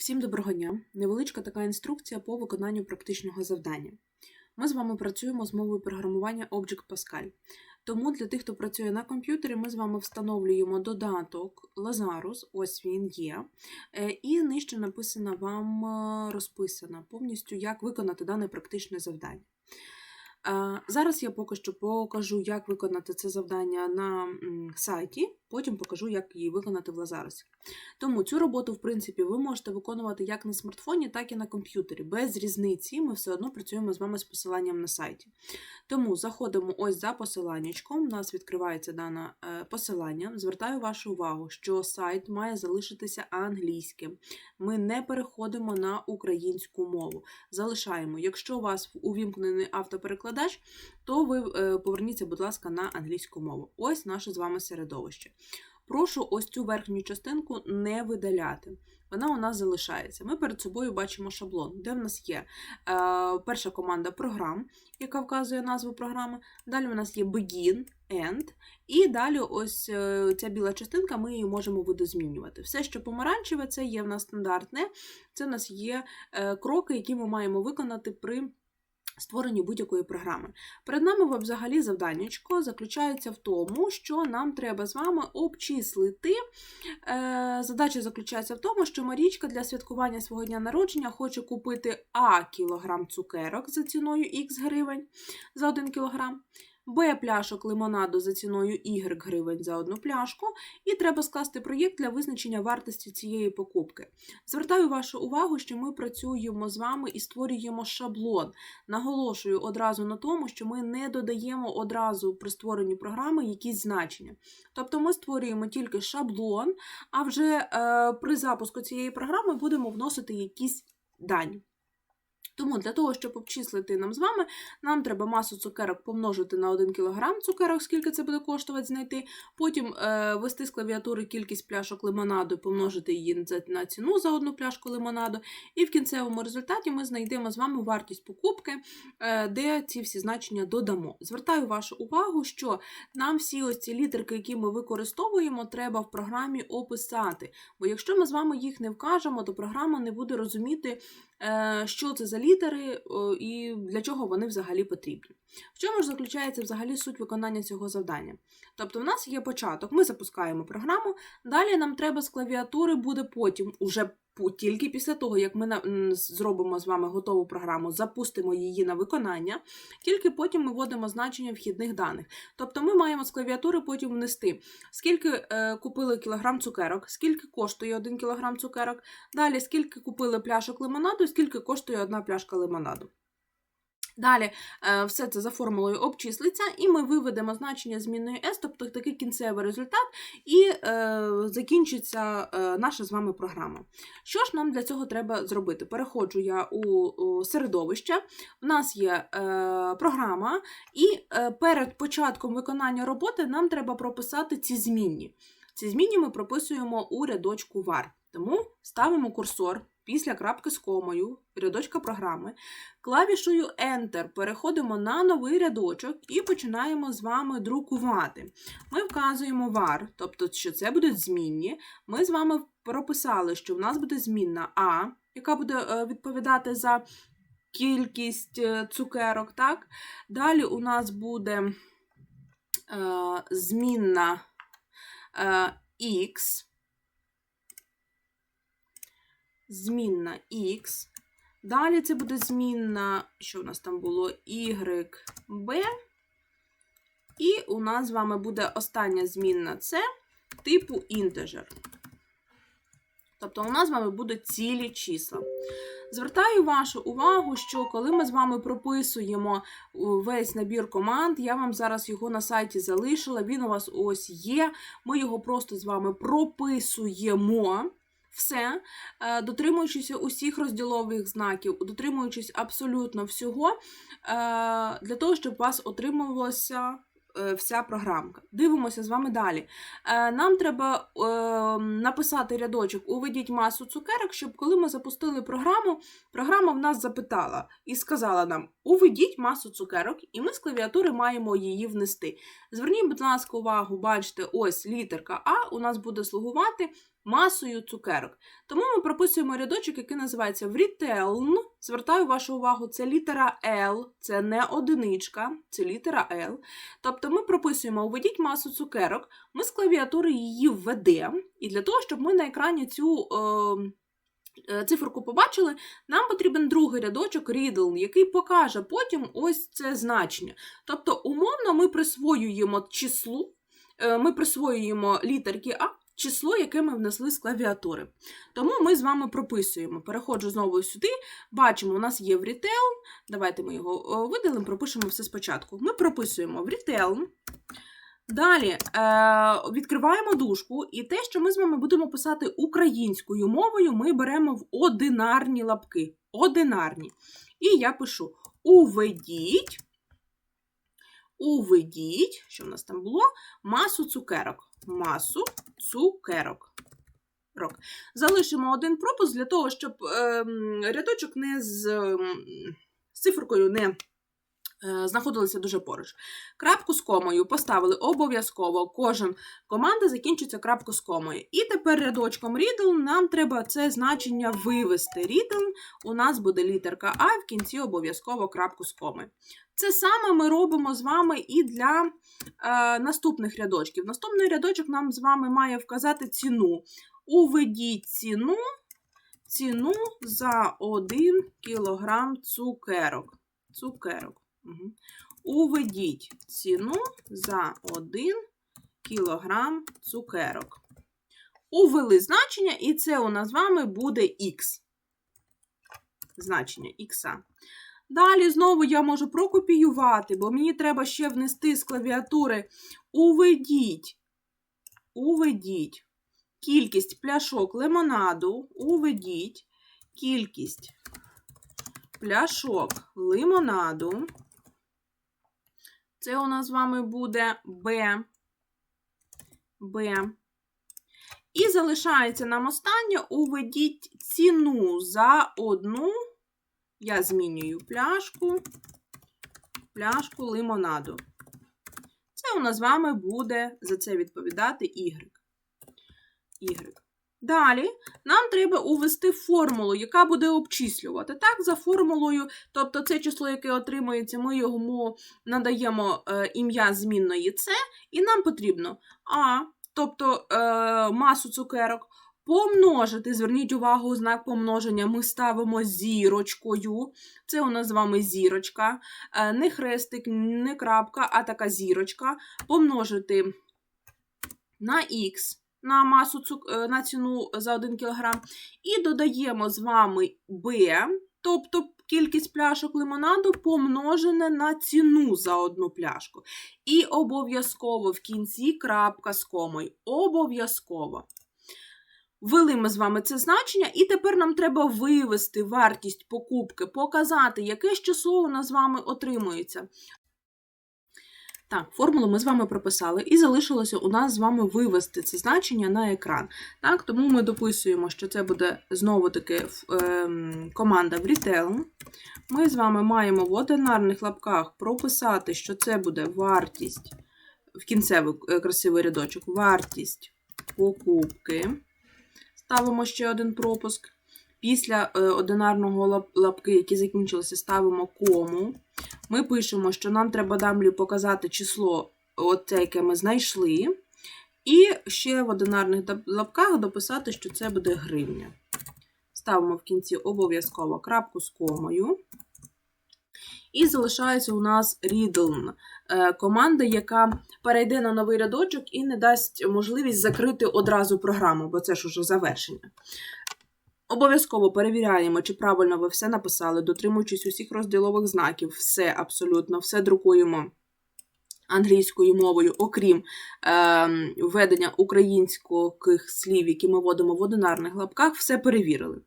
Всім доброго дня! Невеличка така інструкція по виконанню практичного завдання. Ми з вами працюємо з мовою програмування Object Pascal. Тому для тих, хто працює на комп'ютері, ми з вами встановлюємо додаток Lazarus, ось він є. Е, І нижче написано вам е, розписано повністю, як виконати дане практичне завдання. Зараз я поки що покажу, як виконати це завдання на сайті, потім покажу, як її виконати в Lazarus. Тому цю роботу, в принципі, ви можете виконувати як на смартфоні, так і на комп'ютері. Без різниці ми все одно працюємо з вами з посиланням на сайті. Тому заходимо ось за посиланнячком, у нас відкривається дане посилання. Звертаю вашу увагу, що сайт має залишитися англійським. Ми не переходимо на українську мову. Залишаємо. Якщо у вас увімкнений автоперекладач, то ви е, поверніться, будь ласка, на англійську мову. Ось наше з вами середовище. Прошу ось цю верхню частинку не видаляти. Вона у нас залишається. Ми перед собою бачимо шаблон, де в нас є е, перша команда програм, яка вказує назву програми. Далі у нас є begin, end, і далі ось е, ця біла частинка, ми її можемо видозмінювати. Все, що помаранчеве, це є в нас стандартне, це в нас є е, кроки, які ми маємо виконати при створенні будь-якої програми. Перед нами взагалі завданнячко заключається в тому, що нам треба з вами обчислити. Е, Задача заключається в тому, що Марічка для святкування свого дня народження хоче купити А кілограм цукерок за ціною Х гривень за 1 кілограм. Б пляшок лимонаду за ціною Y гривень за одну пляшку, і треба скласти проєкт для визначення вартості цієї покупки. Звертаю вашу увагу, що ми працюємо з вами і створюємо шаблон. Наголошую одразу на тому, що ми не додаємо одразу при створенні програми якісь значення. Тобто ми створюємо тільки шаблон, а вже е, при запуску цієї програми будемо вносити якісь дані. Тому для того, щоб обчислити нам з вами, нам треба масу цукерок помножити на 1 кг цукерок, скільки це буде коштувати знайти. Потім е, ввести з клавіатури кількість пляшок лимонаду, помножити її на ціну за одну пляшку лимонаду. І в кінцевому результаті ми знайдемо з вами вартість покупки, е, де ці всі значення додамо. Звертаю вашу увагу, що нам всі ось ці літерки, які ми використовуємо, треба в програмі описати. Бо якщо ми з вами їх не вкажемо, то програма не буде розуміти, що це за літери і для чого вони взагалі потрібні. В чому ж заключається взагалі суть виконання цього завдання? Тобто, в нас є початок, ми запускаємо програму, далі нам треба з клавіатури буде потім, уже тільки після того, як ми зробимо з вами готову програму, запустимо її на виконання, тільки потім ми вводимо значення вхідних даних. Тобто ми маємо з клавіатури потім внести, скільки е, купили кілограм цукерок, скільки коштує 1 кілограм цукерок, далі скільки купили пляшок лимонаду, скільки коштує одна пляшка лимонаду. Далі е, все це за формулою обчислиться, і ми виведемо значення змінної s, тобто такий кінцевий результат, і е, закінчиться е, наша з вами програма. Що ж нам для цього треба зробити? Переходжу я у, середовище. У нас є е, програма, і е, перед початком виконання роботи нам треба прописати ці змінні. Ці змінні ми прописуємо у рядочку var. Тому ставимо курсор після крапки з комою, рядочка програми. Клавішою Enter переходимо на новий рядочок і починаємо з вами друкувати. Ми вказуємо var, тобто, що це будуть змінні. Ми з вами прописали, що в нас буде змінна А, яка буде е, відповідати за кількість е, цукерок. Так? Далі у нас буде е, змінна е, X. Змінна X. Далі це буде змінна, що в нас там було, Y, B. І у нас з вами буде остання змінна C типу integer. Тобто у нас з вами будуть цілі числа. Звертаю вашу увагу, що коли ми з вами прописуємо весь набір команд, я вам зараз його на сайті залишила, він у вас ось є. Ми його просто з вами прописуємо. Все, е, дотримуючись усіх розділових знаків, дотримуючись абсолютно всього, е, для того, щоб у вас отримувалася е, вся програмка. Дивимося з вами далі. Нам треба написати рядочок Уведіть масу цукерок, щоб коли ми запустили програму, програма в нас запитала і сказала нам: Уведіть масу цукерок, і ми з клавіатури маємо її внести. Зверніть, будь ласка, увагу, бачите, ось літерка А у нас буде слугувати масою цукерок. Тому ми прописуємо рядочок, який називається written. Звертаю вашу увагу, це літера L, це не одиничка, це літера L. Тобто ми прописуємо «Введіть масу цукерок, ми з клавіатури її введемо, і для того, щоб ми на екрані цю е, е, циферку побачили, нам потрібен другий рядочок riddle, який покаже потім ось це значення. Тобто, умовно, ми присвоюємо числу, е, ми присвоюємо літерки А число, яке ми внесли з клавіатури. Тому ми з вами прописуємо. Переходжу знову сюди, бачимо, у нас є в retail. Давайте ми його видалимо, пропишемо все спочатку. Ми прописуємо в retail. Далі е, відкриваємо дужку, і те, що ми з вами будемо писати українською мовою, ми беремо в одинарні лапки. Одинарні. І я пишу: уведіть, уведіть, що в нас там було, масу цукерок. Масу цукерок. Рок. Залишимо один пропуск для того, щоб е, рядочок не з, е, циферкою не знаходилися дуже поруч. Крапку з комою поставили обов'язково. Кожен команда закінчується крапку з комою. І тепер рядочком riddle нам треба це значення вивести. Riddle у нас буде літерка А, в кінці обов'язково крапку з комою. Це саме ми робимо з вами і для е, наступних рядочків. Наступний рядочок нам з вами має вказати ціну. Уведіть ціну ціну за 1 кг цукерок. Цукерок. Уведіть ціну за 1 кг цукерок. Увели значення, і це у нас з вами буде Х. Значення Х. Далі знову я можу прокопіювати, бо мені треба ще внести з клавіатури уведіть, уведіть кількість пляшок лимонаду, уведіть кількість пляшок лимонаду. Це у нас з вами буде Б. Б. І залишається нам останнє уведіть ціну за одну я змінюю пляшку, пляшку лимонаду. Це у нас з вами буде за це відповідати Y. Y. Далі нам треба увести формулу, яка буде обчислювати. Так, за формулою, тобто це число, яке отримується, ми йому надаємо е, ім'я змінної С, і нам потрібно А, тобто е, масу цукерок, Помножити, зверніть увагу, знак помноження ми ставимо зірочкою. Це у нас з вами зірочка, е, не хрестик, не крапка, а така зірочка. Помножити на х на масу. Е, на ціну за 1 кг. І додаємо з вами b, тобто кількість пляшок лимонаду помножене на ціну за одну пляшку. І обов'язково в кінці крапка з комою. Обов'язково. Ввели ми з вами це значення, і тепер нам треба вивести вартість покупки, показати, яке ж число у нас з вами отримується. Так, формулу ми з вами прописали, і залишилося у нас з вами вивести це значення на екран. Так, Тому ми дописуємо, що це буде знову-таки е, команда в retail. Ми з вами маємо в одинарних лапках прописати, що це буде вартість, в кінцевий е, красивий рядочок, вартість покупки ставимо ще один пропуск. Після е, одинарного лапки, які закінчилися, ставимо кому. Ми пишемо, що нам треба далі показати число, оце, яке ми знайшли. І ще в одинарних лапках дописати, що це буде гривня. Ставимо в кінці обов'язково крапку з комою. І залишається у нас Riddle, е, команда, яка перейде на новий рядочок і не дасть можливість закрити одразу програму, бо це ж уже завершення. Обов'язково перевіряємо, чи правильно ви все написали, дотримуючись усіх розділових знаків, все абсолютно, все друкуємо англійською мовою, окрім е, введення українських слів, які ми вводимо в одинарних лапках, все перевірили.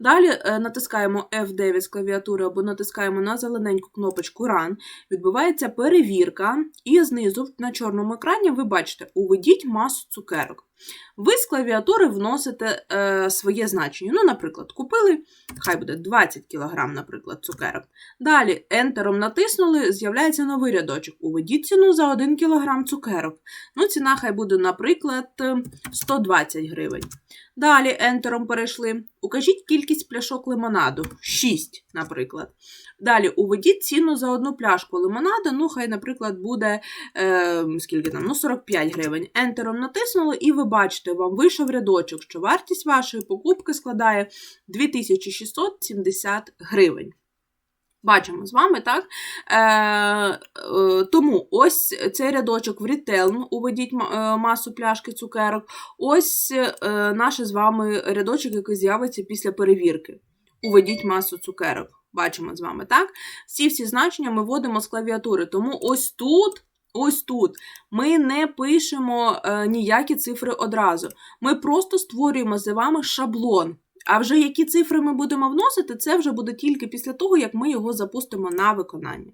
Далі е, натискаємо F9 з клавіатури або натискаємо на зелененьку кнопочку Run, відбувається перевірка, і знизу на чорному екрані ви бачите, уведіть масу цукерок. Ви з клавіатури вносите е, своє значення. Ну, наприклад, купили, хай буде 20 кг, наприклад, цукерок. Далі ентером натиснули, з'являється новий рядочок. Уведіть ціну за 1 кг цукерок. Ну, ціна хай буде, наприклад, е, 120 гривень. Далі ентером перейшли. Укажіть кількість пляшок лимонаду 6, наприклад. Далі уведіть ціну за одну пляшку лимонаду, ну, хай, наприклад, буде е, скільки там, ну, 45 гривень. Ентером натиснули, і ви бачите, вам вийшов рядочок, що вартість вашої покупки складає 2670 гривень. Бачимо з вами, так? Е, е, тому ось цей рядочок в рітейл, уведіть е, масу пляшки цукерок. Ось е, наш з вами рядочок, який з'явиться після перевірки. Уведіть масу цукерок. Бачимо з вами, так? Всі всі значення ми вводимо з клавіатури. Тому ось тут, ось тут ми не пишемо е, ніякі цифри одразу. Ми просто створюємо з вами шаблон. А вже які цифри ми будемо вносити, це вже буде тільки після того, як ми його запустимо на виконання.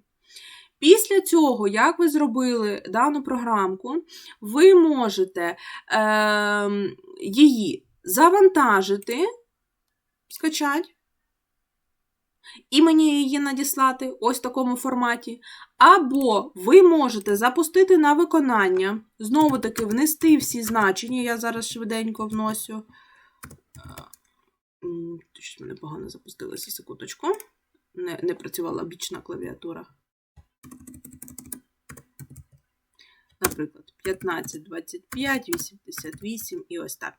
Після цього, як ви зробили дану програмку, ви можете е, її завантажити, скачати, і мені її надіслати ось в такому форматі. Або ви можете запустити на виконання, знову-таки внести всі значення. Я зараз швиденько вносю. Щось мене погано запустилося, секундочку. Не, не працювала бічна клавіатура. Наприклад, 15, 25, 88 і ось так.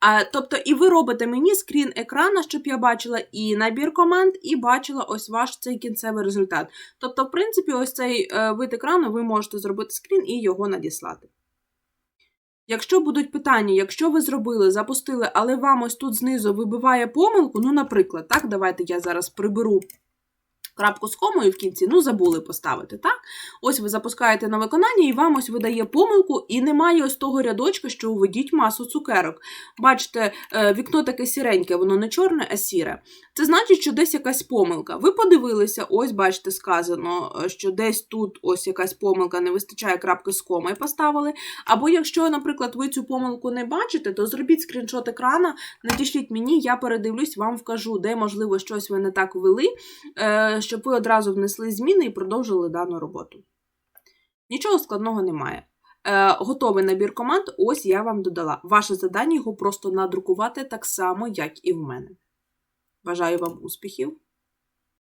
А, тобто, і ви робите мені скрін екрана, щоб я бачила і набір команд, і бачила ось ваш цей кінцевий результат. Тобто, в принципі, ось цей е, вид екрану ви можете зробити скрін і його надіслати. Якщо будуть питання, якщо ви зробили, запустили, але вам ось тут знизу вибиває помилку, ну, наприклад, так, давайте я зараз приберу крапку з комою в кінці, ну, забули поставити, так? Ось ви запускаєте на виконання, і вам ось видає помилку, і немає ось того рядочка, що уведіть масу цукерок. Бачите, е, вікно таке сіреньке, воно не чорне, а сіре. Це значить, що десь якась помилка. Ви подивилися, ось, бачите, сказано, е, що десь тут ось якась помилка, не вистачає крапки з комою поставили. Або якщо, наприклад, ви цю помилку не бачите, то зробіть скріншот екрана, надішліть мені, я передивлюсь, вам вкажу, де, можливо, щось ви не так ввели, е, щоб ви одразу внесли зміни і продовжили дану роботу. Нічого складного немає. Е, готовий набір команд, ось я вам додала. Ваше завдання його просто надрукувати так само, як і в мене. Бажаю вам успіхів!